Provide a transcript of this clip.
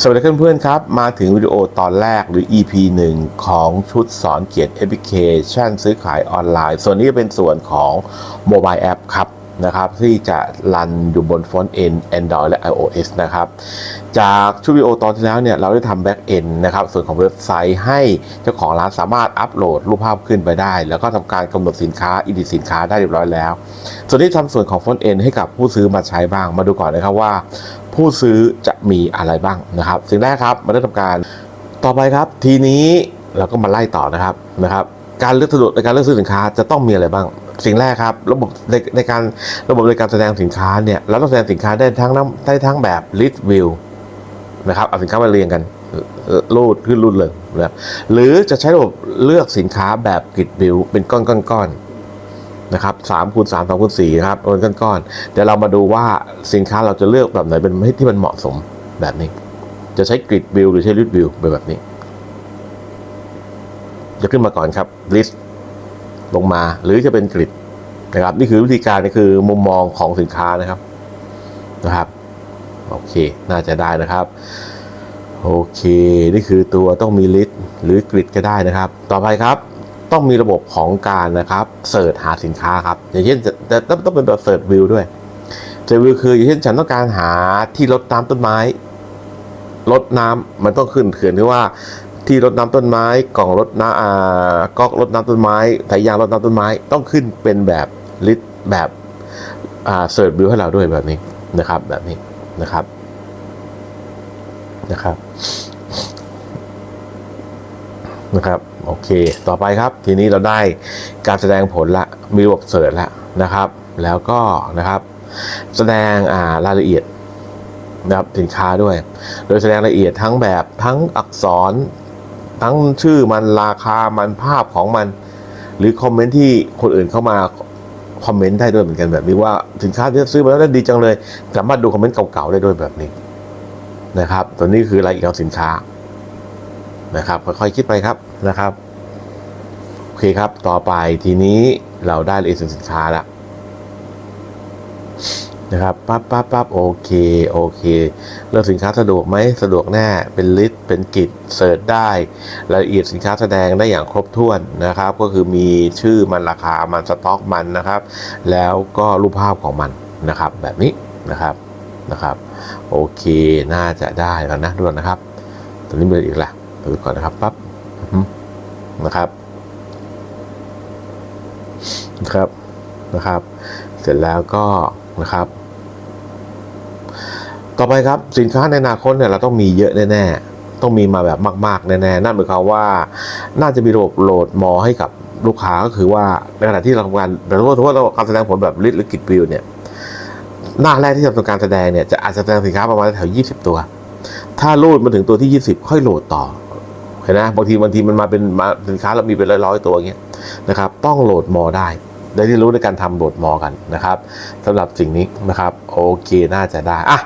สวัสดีเพื่อนๆครับ มาถึงวิดีโอตอนแรกหรือ EP 1 ของชุดสอนเขียนแอปพลิเคชันซื้อขายออนไลน์ ส่วนนี้เป็นส่วนของโมบายแอปครับ นะครับที่จะรันอยู่บนฟอนต์ End Android และ iOS นะครับ จากชุดวิดีโอตอนที่แล้วเนี่ยเราได้ทำแบ็กเอนนะครับ ส่วนของเว็บไซต์ให้เจ้าของร้านสามารถอัปโหลดรูปภาพขึ้นไปได้ แล้วก็ทำการกำหนดสินค้าอินดิสินค้าได้เรียบร้อยแล้ว ส่วนนี้ทำส่วนของฟอนต์เอนให้กับผู้ซื้อมาใช้บ้างมาดูก่อนนะครับว่า ผู้ซื้อจะมีอะไรบ้างนะครับสิ่งแรกครับมาได้ทำการต่อไปครับ ทีนี้เราก็มาไล่ต่อนะครับนะครับ การเลือกสะดวกในการเลือกซื้อสินค้าจะต้องมีอะไรบ้าง สิ่งแรกครับ ระบบในในการระบบในการแสดงสินค้าเนี่ยเราต้องแสดงสินค้าได้ทั้งน้ำได้ทั้งแบบ list view นะครับเอาสินค้ามาเรียงกันรูดขึ้นรูดเลยนะครับหรือจะใช้ระบบเลือกสินค้าแบบกริดวิวเป็นก้อนๆก้อนๆนะครับสามคูณสามสองคูณสี่นะครับเป็นก้อนๆเดี๋ยวเรามาดูว่าสินค้าเราจะเลือกแบบไหนเป็นที่มันเหมาะสมแบบนี้ จะใช้กริดวิวหรือใช้ลิสต์วิวเป็นแบบนี้ จะขึ้นมาก่อนครับ list ลงมา หรือจะเป็นกริดนะครับ นี่คือวิธีการนี่คือมุมมองของสินค้านะครับนะครับโอเค น่าจะได้นะครับโอเค นี่คือตัวต้องมีลิสต์หรือกริดก็ได้นะครับ ต่อไปครับ ต้องมีระบบของการนะครับเสิร์ชหาสินค้าครับ อย่างเช่นจะต้องต้องเป็นแบบเสิร์ชวิวด้วยเสิร์ชวิวคืออย่างเช่นฉันต้องการหาที่รดน้ำต้นไม้รดน้ำมันต้องขึ้นเขื่อนที่ว่า ที่รดน้ำต้นไม้กล่องรดน้ำอ่าก๊อกรดน้ำต้นไม้สายยางรดน้ำต้นไม้ต้องขึ้นเป็นแบบลิต์แบบเสิร์ชวิวให้เราด้วยแบบนี้นะครับ แบบนี้นะครับนะครับนะครับ โอเค ต่อไปครับ ทีนี้เราได้การแสดงผลละ มีระบบเสิร์ชแล้วนะครับ แล้วก็นะครับ แสดงอ่ารายละเอียดนะครับสินค้าด้วย โดยแสดงรายละเอียดทั้งแบบทั้งอักษร ทั้งชื่อมันราคามันภาพของมัน หรือคอมเมนต์ที่คนอื่นเข้ามาคอมเมนต์ได้ด้วยเหมือนกันแบบนี้ว่าสินค้าที่ซื้อมาแล้วด้ดีจังเลย สามารถดูคอมเมนต์เก่าๆได้ด้วยแบบนี้นะครับตัวนี้คือรายละเอียดของสินค้านะครับค่อยๆคิดไปครับนะครับโอเคครับต่อไปทีนี้เราได้รายละเอียดสินค้าแล้ว นะครับปั๊บปั๊บปั๊บโอเคโอเคเลือกสินค้าสะดวกไหมสะดวกแน่เป็นลิสต์เป็นกิจเสิร์ชได้รายละเอียดสินค้าแสดงได้อย่างครบถ้วนนะครับ ก็คือมีชื่อมันราคามันสต็อกมันนะครับ แล้วก็รูปภาพของมันนะครับ แบบนี้นะครับนะครับโอเคน่าจะได้แล้วนะด้วยนะครับตอนนี้มีอะไรอีกล่ะดูก่อนนะครับปั๊บนะครับนะครับนะครับ เสร็จแล้วก็นะครับ ต่อไปครับสินค้าในอนาคตเนี่ยเราต้องมีเยอะแน่ๆต้องมีมาแบบมากๆแน่ๆนั่นหมายความว่า น่าจะมีระบบโหลดมอให้กับลูกค้าก็คือว่าในขณะที่เราทำงานแต่ว่าถ้าว่าเราการแสดงผลแบบลิสต์หรือกิจวิวเนี่ยหน้าแรกที่ทำการแสดงเนี่ยจะอาจจะแสดงสินค้าประมาณแถว 20 ตัว ถ้ารูดมาถึงตัวที่ 20 ค่อยโหลดต่อเห็นไหมบางทีบางทีมันมาเป็นมาสินค้าเรามีเป็นร้อยๆตัวอย่างเงี้ยนะครับต้องโหลดมอได้ได้ที่รู้ในการทำโหลดมอกันนะครับสำหรับสิ่งนี้นะครับโอเคน่าจะได้อะ